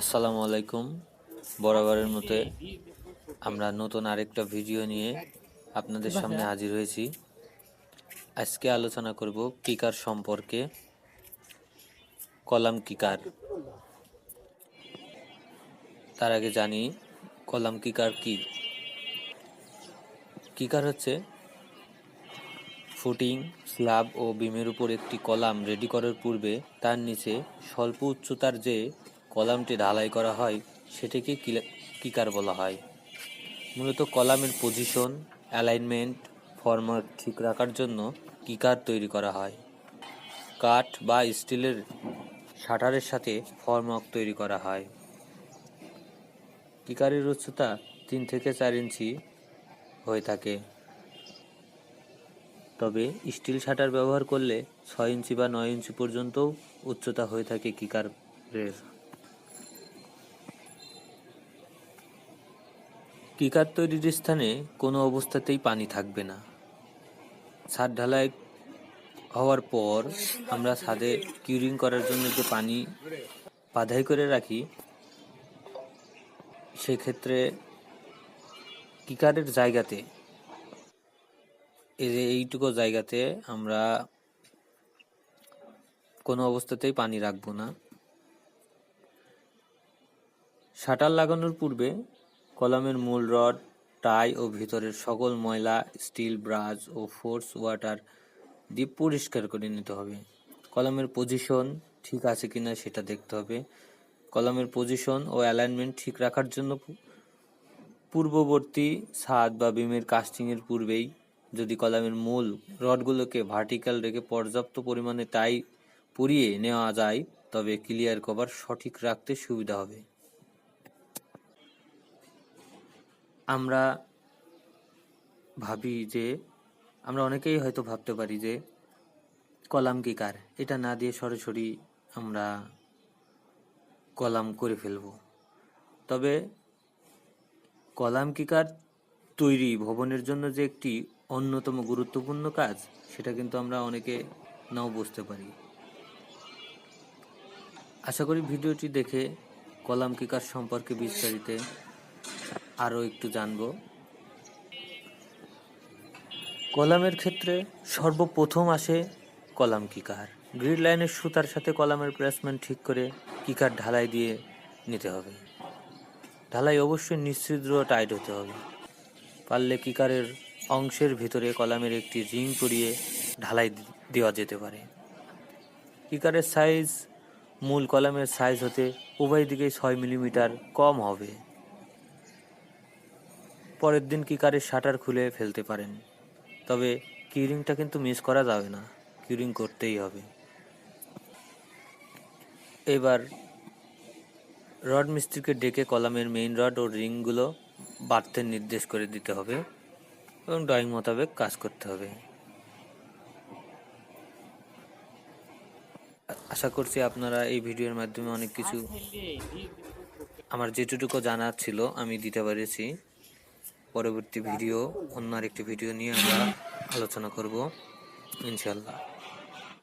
আসসালামু আলাইকুম। বরাবরের মতো আমরা নতুন আরেকটা ভিডিও নিয়ে আপনাদের সামনে হাজির হয়েছি। আজকে আলোচনা করব কিকার সম্পর্কে। Column kicker. তার আগে জানি কলাম কিকার কি? কিকার হচ্ছে ফুটিং স্ল্যাব ও বিমের উপর একটি কলাম রেডি করার পূর্বে তার নিচে স্বল্প উচ্চতার যে কলামটি ঢালাই করা হয়, সেটিকে কিকার বলা হয়। মূলত কলামের পজিশন অ্যালাইনমেন্ট ফরম্যাট ঠিক রাখার জন্য কিকার তৈরি করা হয়। কাঠ বা স্টিলের শাটারের সাথে ফরমাক তৈরি করা হয়। কিকারের উচ্চতা তিন থেকে চার ইঞ্চি হয়ে থাকে। তবে স্টিল শাটার ব্যবহার করলে ছয় ইঞ্চি বা নয় ইঞ্চি পর্যন্তও উচ্চতা হয়ে থাকে কিকারের। কিকার তৈরির স্থানে কোনো অবস্থাতেই পানি থাকবে না। ছাদ ঢালাই হওয়ার পর আমরা ছাদে কিউরিং করার জন্য যে পানি বাধাই করে রাখি, সেক্ষেত্রে কিকারের জায়গাতে এই যে এইটুকু জায়গাতে আমরা কোনো অবস্থাতেই পানি রাখব না। শাটার লাগানোর পূর্বে কলামের মূল রড, টাই ও ভিতরের সকল ময়লা, স্টিল, ব্রাশ ও ফোর্স ওয়াটার দিয়ে পরিষ্কার করে নিতে হবে। কলামের পজিশন ঠিক আছে কিনা সেটা দেখতে হবে। কলামের পজিশন ও অ্যালাইনমেন্ট ঠিক রাখার জন্য পূর্ববর্তী ছাদ বা বিমের কাস্টিংয়ের পূর্বেই যদি কলামের মূল রডগুলোকে ভার্টিক্যাল রেখে পর্যাপ্ত পরিমাণে টাই পুড়িয়ে নেওয়া যায়, তবে ক্লিয়ার কভার সঠিক রাখতে সুবিধা হবে। আমরা ভাবি যে, আমরা অনেকেই হয়তো ভাবতে পারি যে, কলাম কি কার? এটা না দিয়ে সরাসরি আমরা কলাম করে ফেলব। তবে কলাম কিকার তৈরি ভবনের জন্য যে একটি অন্যতম গুরুত্বপূর্ণ কাজ, সেটা কিন্তু আমরা অনেকে নাও বুঝতে পারি। আশা করি ভিডিওটি দেখে কলাম কিকার সম্পর্কে বিস্তারিত আরও একটু জানব। কলামের ক্ষেত্রে সর্বপ্রথম আসে কলাম কিকার গ্রিড লাইনের সুতার সাথে কলামের প্লেসমেন্ট ঠিক করে কিকার ঢালাই দিয়ে নিতে হবে। ঢালাই অবশ্যই নিশ্চিদ্র টাইট হতে হবে। পারলে কিকারের অংশের ভিতরে কলামের একটি রিং পরিয়ে ঢালাই দেওয়া যেতে পারে। কিকারের সাইজ? মূল কলামের সাইজ হতে উভয় দিকে ছয় মিলিমিটার কম হবে। পরের দিন কিকারের শাটার খুলে ফেলতে পারেন? তবে কিউরিংটা কিন্তু মিস করা যাবে না। কিউরিং করতেই হবে। এবার রড মিস্ত্রিকে ডেকে কলামের মেইন রড ও রিংগুলো বাড়তে নির্দেশ করে দিতে হবে এবং ড্রয়িং মোতাবেক কাজ করতে হবে। আশা করছি আপনারা এই ভিডিওর মাধ্যমে অনেক কিছু আমার যেটুকু জানার ছিল আমি দিতে পেরেছি। পরবর্তী ভিডিও অন্য আরেকটি ভিডিও নিয়ে আমরা আলোচনা করব ইনশাল্লাহ